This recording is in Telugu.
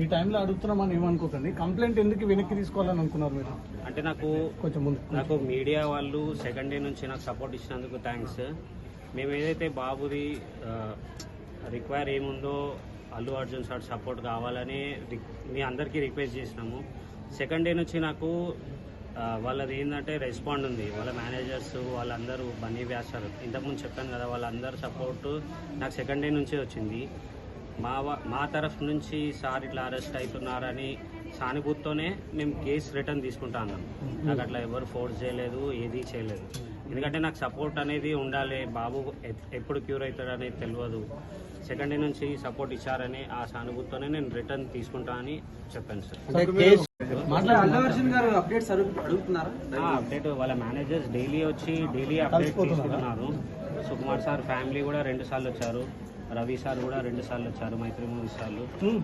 ఈ టైంలో అడుగుతున్నామని ఏమనుకోకండి. కంప్లైంట్ ఎందుకు వెనక్కి తీసుకోవాలని అనుకున్నారు మీరు? అంటే నాకు కొంచెం ముందు. నాకు మీడియా వాళ్ళు సెకండ్ డే నుంచి నాకు సపోర్ట్ ఇచ్చినందుకు థ్యాంక్స్. మేము ఏదైతే బాబుది రిక్వైర్ ఏముందో అల్లు అర్జున్ సార్ సపోర్ట్ కావాలని మీ అందరికీ రిక్వెస్ట్ చేసినాము. సెకండ్ డే నుంచి నాకు వాళ్ళది ఏంటంటే రెస్పాండ్ ఉంది. వాళ్ళ మేనేజర్స్ వాళ్ళందరూ బన్నీ వ్యాసారు ఇంతకుముందు చెప్పాను కదా వాళ్ళందరూ సపోర్ట్ నాకు సెకండ్ డే నుంచే వచ్చింది. మా వా- మా తరఫు నుంచి సార్ ఇట్లా అరెస్ట్ అవుతున్నారని సానుభూతితోనే మేము కేసు రిటర్న్ తీసుకుంటా అన్నాం. నాకు అట్లా ఎవరు ఫోర్స్ చేయలేదు ఏది చేయలేదు. ఎందుకంటే నాకు సపోర్ట్ అనేది ఉండాలి బాబు ఎప్- ఎప్పుడు క్యూర్ అవుతాడు అనేది తెలియదు సెకండ్ డే నుంచి సపోర్ట్ ఇచ్చారని ఆ సానుభూతితోనే నేను రిటర్న్ తీసుకుంటా అని చెప్పాను సార్. అప్డేట్ వాళ్ళ మేనేజర్స్ డైలీ వచ్చి డైలీ అప్డేట్ తీసుకుంటున్నారు. సుకుమార్ సార్ ఫ్యామిలీ కూడా రెండు సార్లు వచ్చారు. రవి సార్ కూడా రెండు సార్లు వచ్చారు. మైత్రి మూవీ సార్లు.